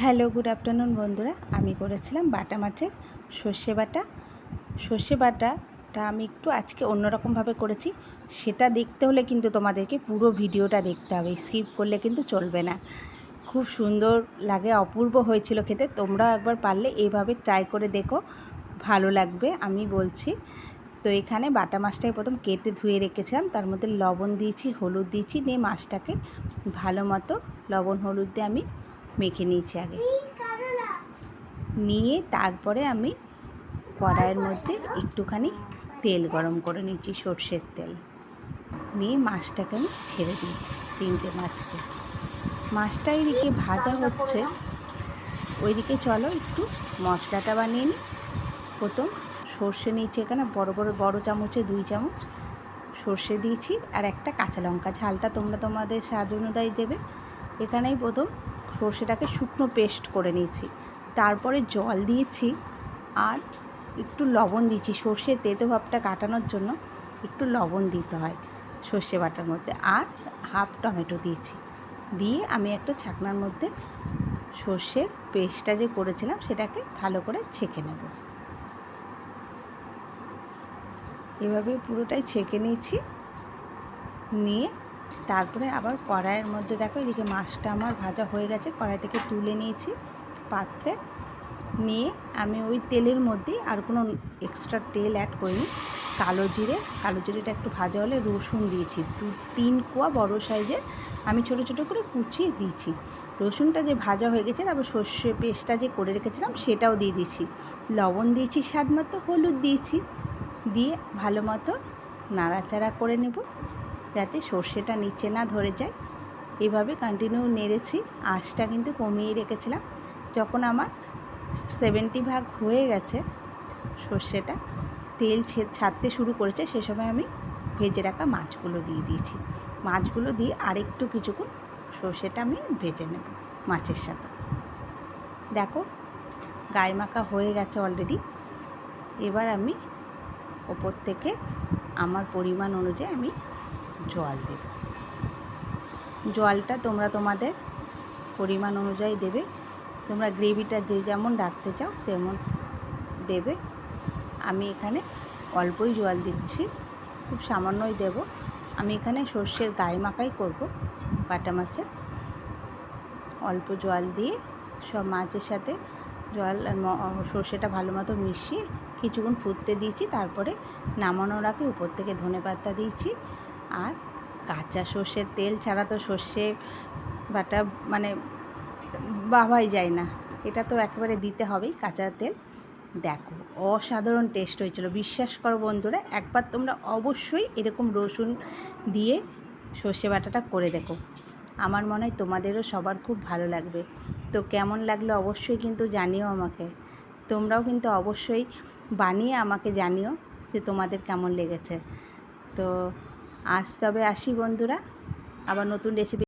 Hello, good afternoon বন্ধুরা। আমি করেছিলাম বাটা মাছের সর্ষে বাটা। সর্ষে বাটাটা আমি একটু আজকে অন্যরকমভাবে করেছি। সেটা দেখতে হলে কিন্তু তোমাদেরকে পুরো ভিডিওটা দেখতে হবে। স্কিপ করলে কিন্তু চলবে না। খুব সুন্দর লাগে, অপূর্ব হয়েছিল খেতে। তোমরাও একবার পারলে এইভাবে ট্রাই করে দেখো। ভালো লাগবে, আমি বলছি। তো এখানে বাটা মাছটাকে প্রথম কেটে ধুয়ে রেখেছিলাম। তার মধ্যে লবণ দিয়েছি, হলুদ দিয়েছি নিয়ে মাছটাকে ভালো মতো লবণ হলুদ দিয়ে আমি মেখে নিয়েছি আগে। নিয়ে তারপরে আমি কড়াইয়ের মধ্যে একটুখানি তেল গরম করে নিচ্ছি সর্ষের তেল। নিয়ে মাছটাকে আমি ছেড়ে দিয়েছি তিনটে মাছকে। মাছটা এদিকে ভাজা হচ্ছে। ওইদিকে চলো একটু মশলাটা বানিয়ে নিই। প্রথম সর্ষে নিয়েছি এখানে বড় বড় বড় চামচে দুই চামচ সর্ষে দিয়েছি। আর একটা কাঁচা লঙ্কা ঝালটা তোমরা তোমাদের স্বাদ অনুযায়ী দেবে। এখানেই প্রথম সর্ষেটাকে শুকনো পেস্ট করে নিয়েছি। তারপরে জল দিয়েছি আর একটু লবণ দিয়েছি। সর্ষের তেতো ভাবটা কাটানোর জন্য একটু লবণ দিতে হয় সর্ষে বাটার মধ্যে আর হাফ টমেটো দিয়েছি। দিয়ে আমি একটা ছাকনার মধ্যে সর্ষের পেস্টটা যে করেছিলাম সেটাকে ভালো করে ছেঁকে নেব। এভাবে পুরোটাই ছেঁকে নিয়েছি। নিয়ে তারপরে আবার কড়াইয়ের মধ্যে দেখো, এদিকে মাছটা আমার ভাজা হয়ে গেছে, কড়াই থেকে তুলে নিয়েছি পাত্রে। নিয়ে আমি ওই তেলের মধ্যে আর কোনো এক্সট্রা তেল অ্যাড করিনি, কালো জিরে। কালো জিরেটা একটু ভাজা হলে রসুন দিয়েছি, দু, তিন কোয়া বড় সাইজের আমি ছোট ছোট করে কুচিয়ে দিয়েছি। রসুনটা যে ভাজা হয়ে গেছে, তারপর সর্ষে পেস্টটা যে করে রেখেছিলাম, সেটাও দিয়ে দিয়েছি। লবণ দিয়েছি স্বাদ মতো, হলুদ দিয়েছি, দিয়ে ভালো মতো নাড়াচাড়া করে নেব। যাতে সর্ষেটা নিচে না ধরে যায়। এভাবে কন্টিনিউ নেড়েছি, আঁশটা কিন্তু কমিয়ে রেখেছিলাম। যখন আমার সেভেন্টি ভাগ হয়ে গেছে সর্ষেটা, তেল ছাড়তে শুরু করেছে, সে সময় আমি ভেজে রাখা মাছগুলো দিয়ে দিয়েছি। মাছগুলো দিয়ে আরেকটু কিছুক্ষণ সর্ষেটা আমি ভেজে নেব মাছের সাথে। দেখো, গায়ে মাখা হয়ে গেছে অলরেডি এবার আমি ওপর থেকে আমার পরিমাণ অনুযায়ী আমি জল দেব। জলটা তোমরা তোমাদের পরিমাণ অনুযায়ী দেবে। তোমরা গ্রেভিটা যে যেমন রাখতে চাও, তেমন দেবে। আমি এখানে অল্পই জল দিচ্ছি, খুব সামান্যই দেব। আমি এখানে সর্ষের গায়ে মাখাই করব বাটা মাছের। অল্প জল দিয়ে সব মাছের সাথে জল সর্ষেটা ভালো মতো মিশিয়ে কিছুক্ষণ ফুটতে দিয়েছি। তারপরে নামানোর আগে উপর থেকে ধনে পাতা দিয়েছি। আর কাঁচা সর্ষের তেল ছাড়া তো সর্ষে বাটা মানে বাবাই যায় না। এটা তো একেবারে দিতে হবেই কাঁচা তেল। দেখো, অসাধারণ টেস্ট হয়েছিল। বিশ্বাস করো বন্ধুরা, একবার তোমরা অবশ্যই এরকম রসুন দিয়ে সর্ষে বাটাটা করে দেখো। আমার মনে হয় তোমাদেরও সবার খুব ভালো লাগবে। তো কেমন লাগল অবশ্যই কিন্তু জানিও আমাকে। তোমরাও কিন্তু অবশ্যই বানিয়ে আমাকে জানিও যে তোমাদের কেমন লেগেছে। তো আজ তবে আসি বন্ধুরা আবার নতুন রেসিপি